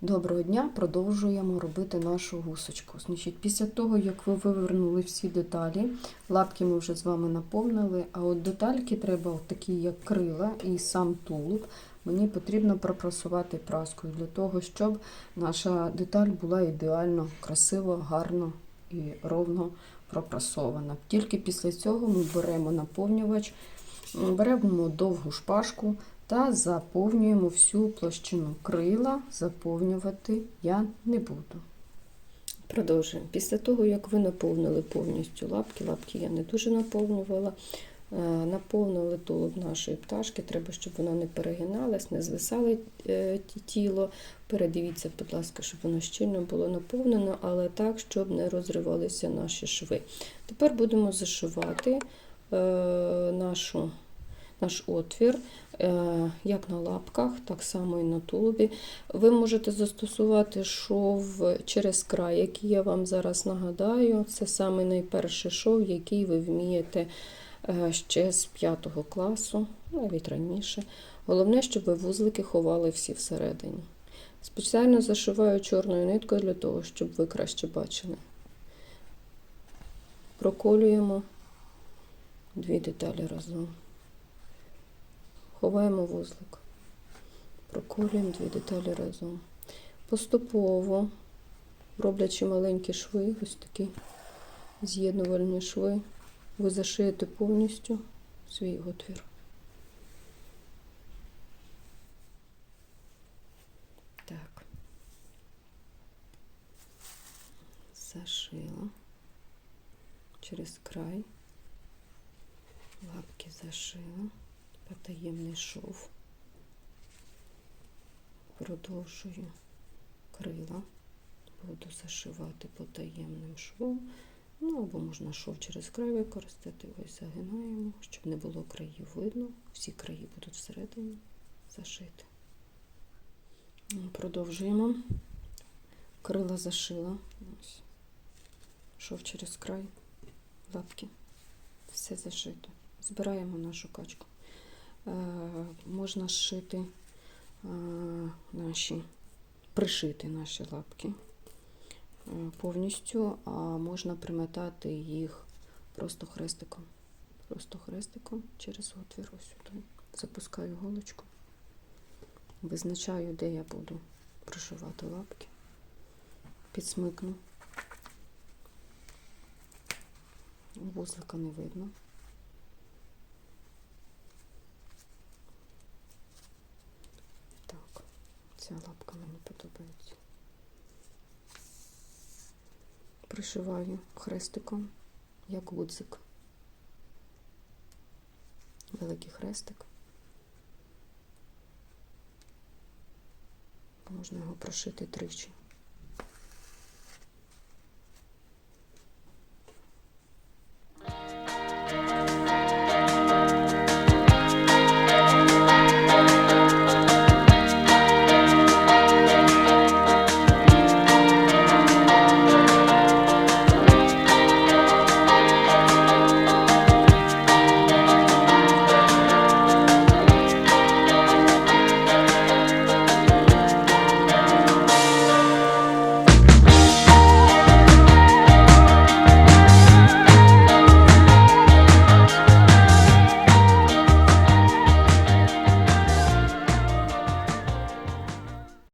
Доброго дня, продовжуємо робити нашу гусочку. Значить, після того, як ви вивернули всі деталі, лапки ми вже з вами наповнили, а от детальки треба, такі як крила і сам тулуб, мені потрібно пропрасувати праскою для того, щоб наша деталь була ідеально красиво, гарно і ровно пропрасована. Тільки після цього ми беремо наповнювач, беремо довгу шпажку та заповнюємо всю площину крила. Заповнювати я не буду. Продовжуємо. Після того, як ви наповнили повністю лапки, лапки я не дуже наповнювала. е, Наповнили тулуб нашої пташки, треба, щоб вона не перегиналась, не звисало е, тіло. Передивіться, будь ласка, щоб воно щільно було наповнено, але так, щоб не розривалися наші шви. Тепер будемо зашивати е, нашу, наш отвір, е, як на лапках, так само і на тулубі. Ви можете застосувати шов через край, який я вам зараз нагадаю. Це саме найперший шов, який ви вмієте е, ще з 5 класу, навіть раніше. Головне, щоб ви вузлики ховали всі всередині. Спеціально зашиваю чорною ниткою для того, щоб ви краще бачили. Проколюємо дві деталі разом. Ховаємо вузлик. Проколюємо дві деталі разом. Поступово, роблячи маленькі шви, ось такі з'єднувальні шви, ви зашиєте повністю свій отвір. Так. Зашила через край. Лапки зашила. Потаємний шов. Продовжую крила. Буду зашивати потаємним швом. Ну, або можна шов через край використати. Ось загинаємо, щоб не було країв видно. Всі краї будуть всередині зашити. Продовжуємо. Крила зашила. Ось. Шов через край, лапки. Все зашито. Збираємо нашу качку. Е, можна зшити е, наші, пришити наші лапки е, повністю, а можна приметати їх просто хрестиком. Просто хрестиком через отвір ось сюди. Запускаю голочку. Визначаю, де я буду пришивати лапки. Підсмикну. Вузлика не видно. Так, ця лапка мені подобається. Пришиваю хрестиком, як гудзик. Великий хрестик. Можна його прошити тричі.